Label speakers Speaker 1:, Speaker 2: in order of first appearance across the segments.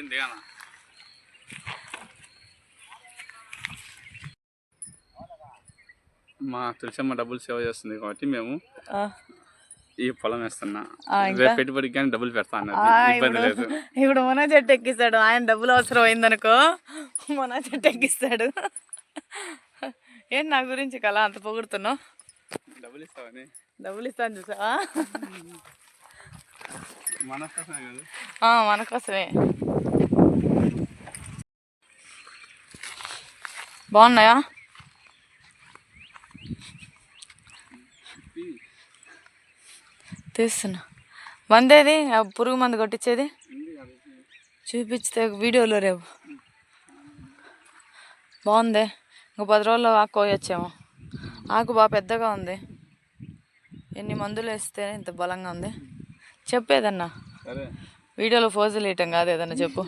Speaker 1: ఏం దిగానా మా తులసమ్మ డబ్బులు సేవ్ చేస్తుంది కాబట్టి మేము ఈ పొలం వేస్తున్నా. పెట్టుబడికి కానీ డబ్బులు పెడతా ఇబ్బంది లేదు.
Speaker 2: ఇప్పుడు మొన చెట్టు ఎక్కిస్తాడు. ఆయన డబ్బులు అవసరం అయిందనుకో మొన చెట్టు ఎక్కిస్తాడు. ఏంటి నా గురించి కళ? అంత పొగుడుతున్నావు?
Speaker 1: డబ్బులు ఇస్తావని
Speaker 2: డబ్బులు ఇస్తాను చూసావా?
Speaker 1: మన కోసమే
Speaker 2: బాగున్నాయా? తీస్తున్నా. మందేది? పురుగు మందు కొట్టించేది చూపించితే వీడియోలో రేపు. బాగుంది. ఇంకో పది రోజుల్లో ఆకు కోయొచ్చేమో. ఆకు బాగా పెద్దగా ఉంది. ఎన్ని మందులు వేస్తే ఇంత బలంగా ఉంది? చెప్పేదన్నా
Speaker 1: సరే.
Speaker 2: వీడియోలో ఫోజులు వేయటం కాదు ఏదన్నా చెప్పు.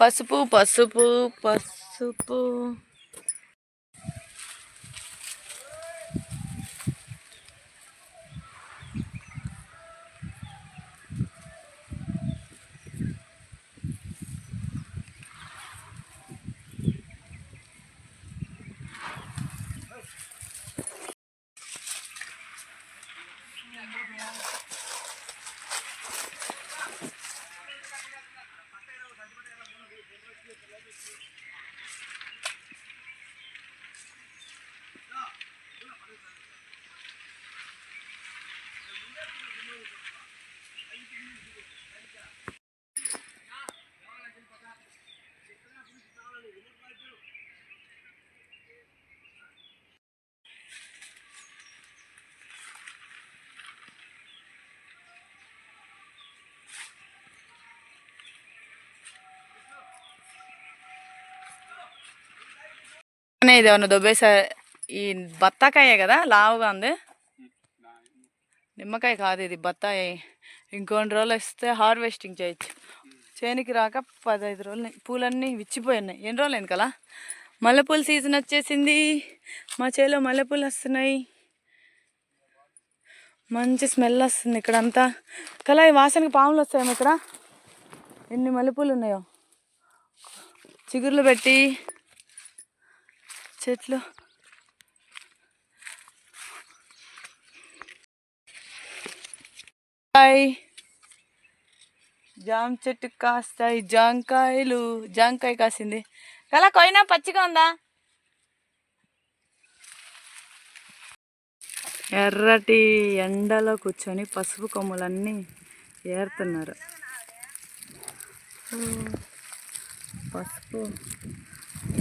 Speaker 2: పసుపు పసుపు పసుపు. ఇది ఏమన్నా దొబ్బేసా ఈ బత్తాకాయే కదా లావుగా ఉంది? నిమ్మకాయ కాదు ఇది బత్తాయి. ఇంకొన్ని రోజులు వస్తే హార్వెస్టింగ్ చేయొచ్చు. చేనికి రాక పదహైదు రోజులు పూలన్నీ విచ్చిపోయినాయి. ఎన్ని రోజులు అయింది కదా మల్లెపూల సీజన్ వచ్చేసింది. మా చేలో మల్లెపూలు వస్తున్నాయి. మంచి స్మెల్ వస్తుంది ఇక్కడంతా. కలా ఈ వాసనకి పాములు వస్తాయేమో ఇక్కడ? ఎన్ని మల్లెపూలు ఉన్నాయో? చిగుర్లు పెట్టి చెట్లు. జామ చెట్టు కాస్తాయి జాంకాయలు జాంకాయ కాసింది. కలా కొయినా పచ్చిగా ఉందా? ఎర్రటి ఎండలో కూర్చొని పసుపు కొమ్ములన్నీ ఏరుతున్నారు. పసుపు.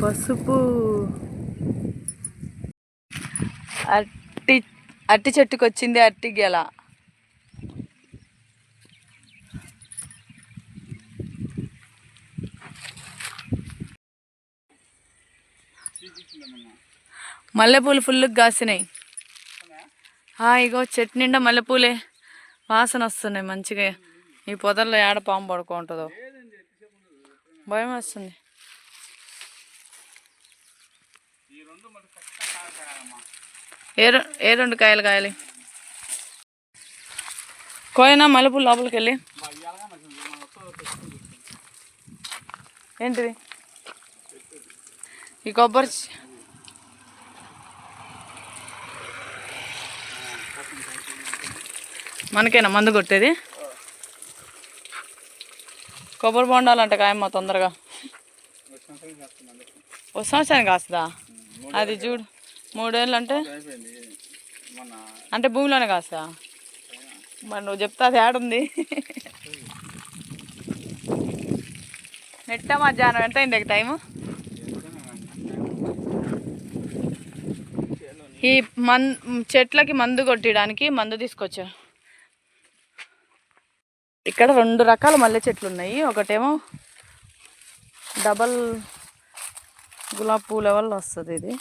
Speaker 2: పసుపు అట్టి అట్టి చెట్టుకు వచ్చింది అట్టి గెల. మల్లెపూలు ఫుల్గా కాసినాయి. ఆ, ఇగో చెట్టు నిండా మల్లెపూలే వాసన వస్తున్నాయి మంచిగా. ఈ పొదల్లో ఏడ పాము పడుకుంటుందో భయం వస్తుంది. ఏ ఏ రెండు కాయలు కాయాలి? కోయినా మల్లెపూలు లోపలికి వెళ్ళి ఏంటిది? ఈ కొబ్బరి మనకేనా మందు కొట్టేది? కొబ్బరి బొండాలంట కాయమ్మ తొందరగా. ఒక సంవత్సరానికి కాస్తుందా? అది చూడు. మూడేళ్ళు అంటే అంటే భూమిలోనే కాస్తా? మరి నువ్వు చెప్తా అది ఏడుంది నెట్ట మధ్యాహ్నం ఎంత అయింది టైము? ఈ మన్ చెట్లకి మందు కొట్టడానికి మందు తీసుకొచ్చా? ఇక్కడ రెండు రకాల మల్లె చెట్లు ఉన్నాయి ఒకటేమో డబల్ గులాబీ పూల వల్ల వస్తుంది ఇది.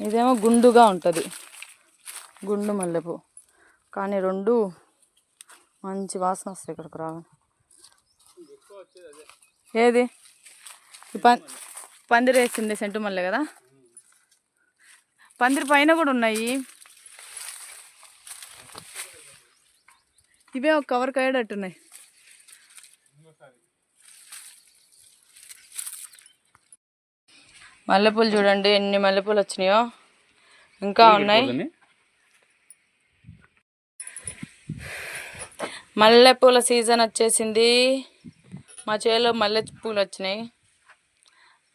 Speaker 2: ఇదేమో గుండుగా ఉంటుంది. గుండు మల్లెపూ. కానీ రెండు మంచి వాసన వస్తాయి ఇక్కడికి రావు ఏది? ఈ పందిరి వేసింది సెంటు మల్లె కదా? పందిరి పైన కూడా ఉన్నాయి. ఇవే ఒక కవర్ కయ్యేటట్టున్నాయి. మల్లెపూలు చూడండి ఎన్ని మల్లెపూలు వచ్చినాయో. ఇంకా ఉన్నాయి. మల్లెపూల సీజన్ వచ్చేసింది. మా చేలో మల్లె పూలు వచ్చినాయి.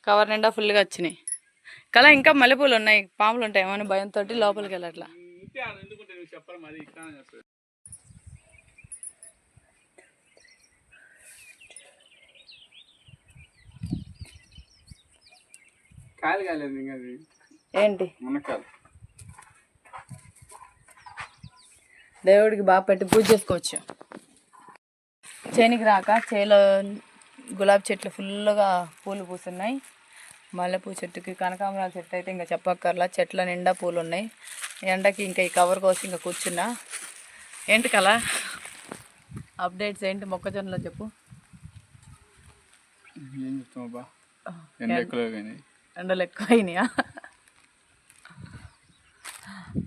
Speaker 2: కవర్ నిండా ఫుల్గా వచ్చినాయి. కదా ఇంకా మల్లెపూలు ఉన్నాయి. పాములు ఉంటాయి ఏమని భయంతో లోపలికి వెళ్ళట్లా
Speaker 1: ఇంతే అది ఎందుకుంటే నువ్వు చెప్పరు మరి ఇక్కడ చేస్తుంది కాయలు కాలేదు ఇంకా అది.
Speaker 2: ఏంటి?
Speaker 1: మునక్కాయలు
Speaker 2: దేవుడికి బాగా పెట్టి పూజ చేసుకోవచ్చు. చేనికి రాక చేలో గులాబీ చెట్లు ఫుల్గా పూలు పూస్తున్నాయి. మల్లెపూ చెట్టుకి కనకాంబరాల చెట్టు అయితే ఇంకా చెప్పక్కర్లా. చెట్ల నిండా పూలు ఉన్నాయి ఎండకి ఇంకా ఈ కవర్ కోసం ఇంకా కూర్చున్నా. ఏంటి కలా అప్డేట్స్ ఏంటి మొక్కజొన్నలో చెప్పు.
Speaker 1: ఏం చెప్తావు
Speaker 2: ఎండలు ఎక్కువ అయినాయా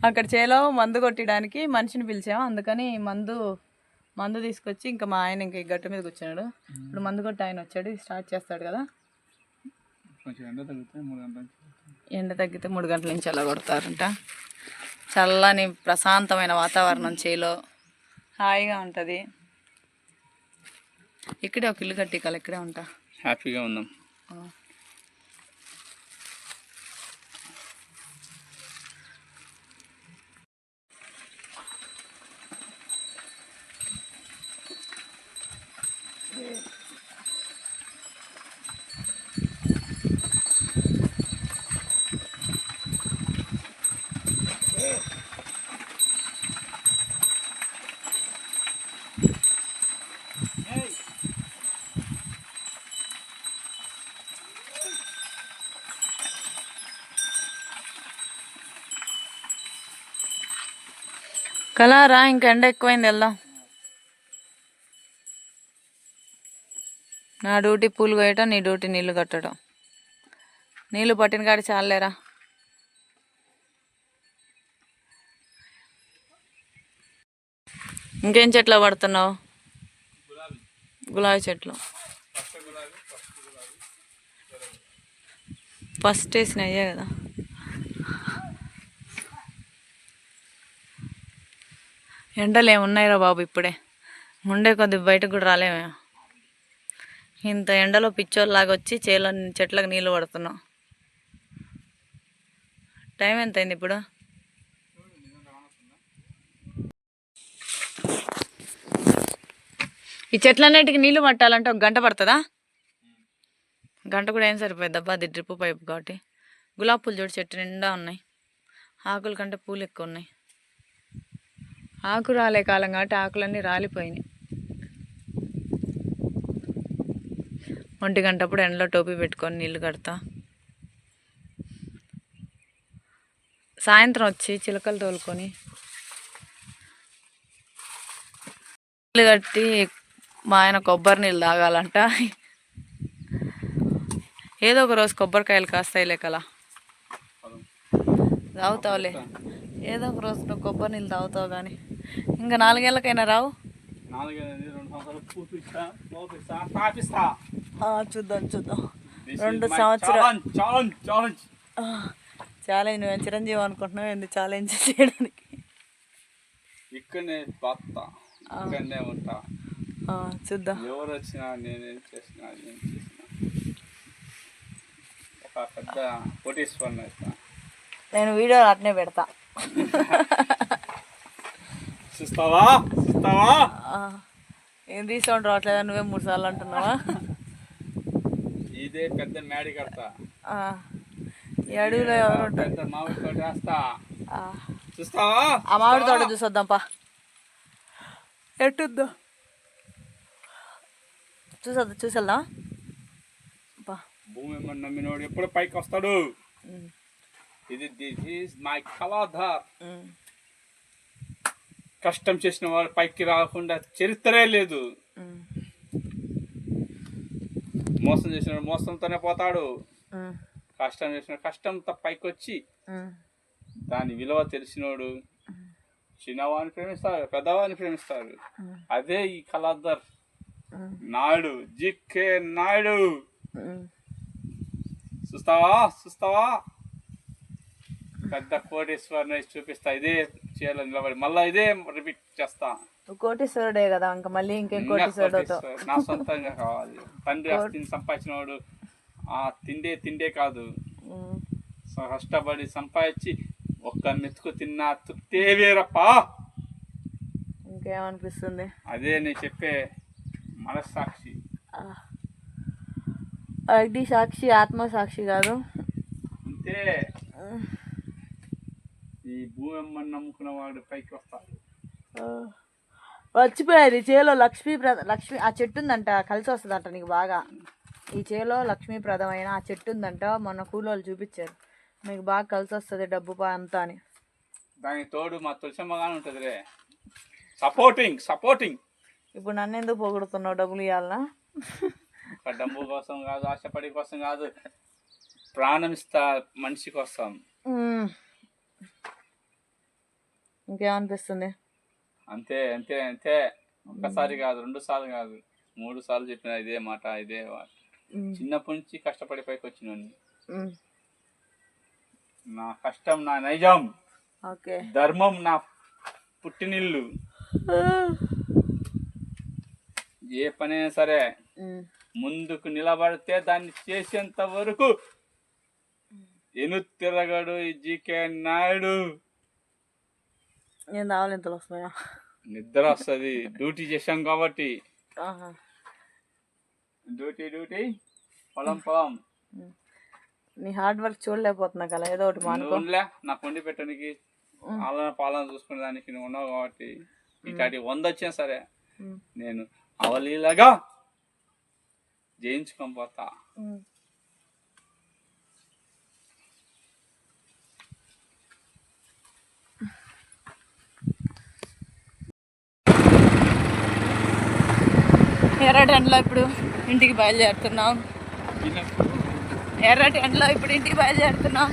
Speaker 2: అక్కడ చేలో మందు కొట్టడానికి మనిషిని పిలిచాం. అందుకని మందు మందు తీసుకొచ్చి ఇంకా మా ఆయన ఇంకా ఈ గట్టు మీద కూర్చున్నాడు. ఇప్పుడు మందు కొట్టి ఆయన వచ్చాడు. స్టార్ట్ చేస్తాడు కదా.
Speaker 1: ఎండ తగ్గితే మూడు గంటల నుంచి
Speaker 2: ఎండ తగ్గితే మూడు గంటల నుంచి అలా కొడతారంట. చల్లని ప్రశాంతమైన వాతావరణం చేలో. హాయిగా ఉంటుంది. ఇక్కడే ఒక ఇల్లు కట్టి కల ఇక్కడే ఉంటా.
Speaker 1: హ్యాపీగా ఉందాం.
Speaker 2: కలా రా ఇంకా ఎండ ఎక్కువైంది వెళ్దాం. నా డ్యూటీ పూలు కోయటం నీ డ్యూటీ నీళ్ళు కట్టడం. నీళ్ళు పట్టిన కాడి చాలేరా ఇంకేం చెట్లు పడుతున్నావు? గులాబీ చెట్లు. ఫస్ట్ వేసిన అయ్యే కదా. ఎండలు ఏమున్నాయిరా బాబు ఇప్పుడే. ఉండే కొద్ది బయటకు కూడా రాలేమే. ఇంత ఎండలో పిచ్చోళ్ళలాగా వచ్చి చేలో చెట్లకు నీళ్ళు పడుతున్నాం టైం ఎంత అయింది ఇప్పుడు? ఈ చెట్లన్నిటికి నీళ్ళు పట్టాలంటే ఒక గంట పడుతుందా? గంట కూడా ఏం సరిపోయిద్దబ్బా అది డ్రిప్ పైపు కాబట్టి. గులాబీ పూలు చూడు చెట్టు నిండా ఉన్నాయి. ఆకుల కంటే పూలు ఎక్కువ ఉన్నాయి. ఆకు రాలే కాలం కాబట్టి ఆకులన్నీ రాలిపోయినాయి. ఒంటి గంటప్పుడు ఎండలో టోపీ పెట్టుకొని నీళ్ళు కడతా. సాయంత్రం వచ్చి చిలకలు తోలుకొని నీళ్ళు కట్టి మా ఆయన కొబ్బరి నీళ్ళు తాగాలంట. ఏదో ఒక రోజు కొబ్బరికాయలు కాస్తాయిలే కలా తాగుతావులే. ఏదో ఒక రోజు నువ్వు కొబ్బరి నీళ్ళు తాగుతావు కానీ ఇంకా నాలుగేళ్ళకైనా రావు? చూద్దాం చూద్దాం. రెండు సంవత్సరాలు. ఛాలెంజ్ నువ్వు చిరంజీవి అనుకుంటున్నావు? ఎందుకు ఛాలెంజ్ చేయడానికి?
Speaker 1: ఇక్కడనే బత్త ఇక్కడనే ఉంటా.
Speaker 2: చూద్దాం.
Speaker 1: ఎవరు వచ్చినా నేనేం చేసినా ఏం చేసినా. ఒక పెద్ద కోటీశ్వరుని
Speaker 2: నేను వీడియో అట్నే పెడతా.
Speaker 1: చూస్తావా చూస్తావా
Speaker 2: ఆ, ఏం రీసౌండ్ రావట్లేదా నువ్వే మూడు సార్లు అంటున్నావా?
Speaker 1: ఇదే పెద్ద మేడి కడతా.
Speaker 2: ఆ, ఈ అడవిలో ఎవరు ఉంటారు?
Speaker 1: పెద్ద మామిడి తోట వేస్తా
Speaker 2: ఆ,
Speaker 1: చూస్తావా
Speaker 2: ఆ మామిడి తోట చూసొద్దాం పా. ఎట్టుద్దా? చూసొద్దా? చూసెళ్దాం? పా.
Speaker 1: భూమి మన నమ్మినోడు ఎప్పుడు పైకి వస్తాడు ఇది దిస్ ఈస్ మై కలాధార్
Speaker 2: ఉమ్.
Speaker 1: కష్టం చేసిన వాడు పైకి రాకుండా చరిత్రే లేదు. మోసం చేసిన వాడు మోసంతోనే పోతాడు. కష్టం చేసిన కష్టంతో పైకి వచ్చి దాని విలువ తెలిసినోడు చిన్నవాడిని ప్రేమిస్తారు పెద్దవాడిని ప్రేమిస్తారు అదే ఈ కలాదర్ నాయుడు జికే నాయుడు. చూస్తావా? చూస్తావా? పెద్ద కోటేశ్వరిని చూపిస్తా. ఇదే చేయాలి నిలబడి మళ్ళా ఇదే రిపీట్ చేస్తా.
Speaker 2: కోటీశ్వరుడే కదా ఇంకా మళ్ళీ ఇంకేం కోటీశ్వరుడు.
Speaker 1: నా సొంతంగా కావాలి. తండ్రి ఆస్తిని సంపాదించిన వాడు ఆ తిండే తిండే కాదు. కష్టపడి సంపాదించి ఒక్క మెతుకు తిన్నా తృప్తే వేరప్పా.
Speaker 2: ఇంకేమనిపిస్తుంది?
Speaker 1: అదే నేను చెప్పే మనస్సాక్షి.
Speaker 2: అగ్ని సాక్షి ఆత్మ సాక్షి కాదు.
Speaker 1: అంతే. ఈ భూమి నమ్ముకున్న వాడు పైకి వస్తాడు
Speaker 2: ఆ. మర్చిపోయారు ఈ చేలో లక్ష్మీ ప్రద లక్ష్మి ఆ చెట్టు ఉందంట కలిసి వస్తుందంట నీకు బాగా. ఈ చేలో లక్ష్మీప్రదమైన ఆ చెట్టు ఉందంట మొన్న కూలోళ్ళు చూపించారు. మీకు బాగా కలిసి వస్తుంది డబ్బు అంతా అని.
Speaker 1: దానికి తోడు మా తులసమ్మగానే ఉంటుంది రే. సపోర్టింగ్ సపోర్టింగ్
Speaker 2: ఇప్పుడు నన్ను ఎందుకు పొగుడుతున్నావు డబ్బులు ఇవ్వాలనా
Speaker 1: డబ్బు కోసం కాదు ఆశపడి కోసం కాదు. ప్రాణం ఇస్తా మనిషి కోసం.
Speaker 2: ఇంకేమనిపిస్తుంది
Speaker 1: అంతే అంతే అంతే. ఒక్కసారి కాదు రెండు సార్లు కాదు. మూడు సార్లు చెప్పిన ఇదే మాట ఇదే. చిన్నప్పటి నుంచి కష్టపడి పైకి వచ్చినాను
Speaker 2: ఉమ్.
Speaker 1: నా కష్టం నా నైజం.
Speaker 2: ఓకే.
Speaker 1: ధర్మం నా పుట్టినిల్లు. ఏ పనైనా సరే. ముందుకు నిలబడితే దాన్ని చేసేంత వరకు ఎను తిరగడు ఈ జీకే నాయుడు.
Speaker 2: నేను రావాలింతలు వస్తున్నాయా
Speaker 1: నిద్ర వస్తుంది డ్యూటీ చేశాం కాబట్టి. Duty duty. పొలం పొలం.
Speaker 2: నీ హార్డ్ వర్క్ చూడలేకపోతున్నా కదా ఏదో ఒకటి మానుకో.
Speaker 1: నువ్వులే నాకు వండి పెట్టడానికి. ఆలన పాలన చూసుకునే దానికి నువ్వు ఉన్నావు కాబట్టి ఇట్లాంటి వంద వచ్చినా సరే. నేను అవలీలగా జయించుకొని పోతా.
Speaker 2: ఉమ్. ఎర్రటి ఎండలో ఇప్పుడు ఇంటికి బయలుదేరుతున్నాం ఎర్రటి ఎండలో ఇప్పుడు ఇంటికి బయలుదేరుతున్నాం